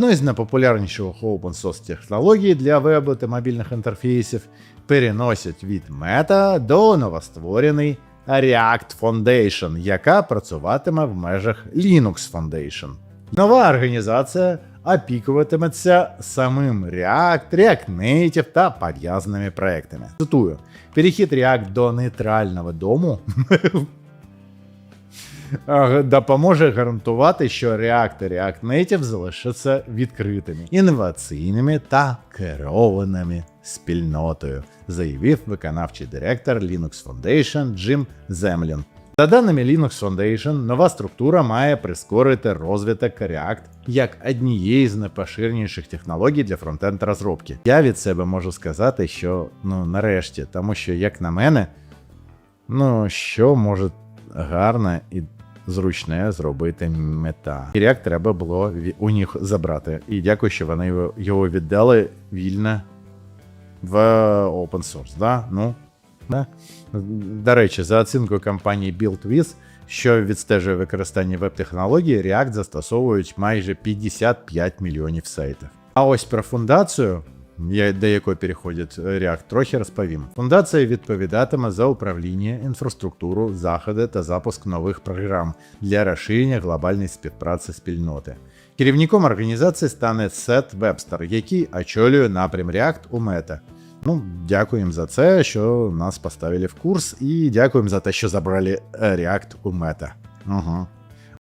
Одну із найпопулярніших open-source технологій для вебу та мобільних інтерфейсів переносять від Meta до новостворений React Foundation, яка працюватиме в межах Linux Foundation. Нова організація опікуватиметься самим React, React Native та пов'язаними проектами. Цитую: перехід React до нейтрального дому допоможе гарантувати, що і React Native залишаться відкритими, інноваційними та керованими спільнотою, заявив виконавчий директор Linux Foundation Джим Землін. За даними Linux Foundation, нова структура має прискорити розвиток React як однієї з найпоширеніших технологій для фронтенд розробки. Я від себе можу сказати, що ну нарешті, тому що, як на мене, ну що може гарне і зручне зробити мета. І React треба було у них забрати. І дякую, що вони його- віддали вільно в open source. Да? Ну, да? До речі, за оцінкою компанії BuildWiz, що відстежує використання веб-технологій, React застосовують майже 55 мільйонів сайтів. А ось про фундацію, до якої переходить React, трохи розповім. Фундація відповідатиме за управління, інфраструктуру, заходи та запуск нових програм для розширення глобальної співпраці спільноти. Керівником організації стане Сет Вебстер, який очолює напрям React у Meta. Ну, дякуємо за це, що нас поставили в курс, і дякуємо за те, що забрали е, React у Meta. Угу.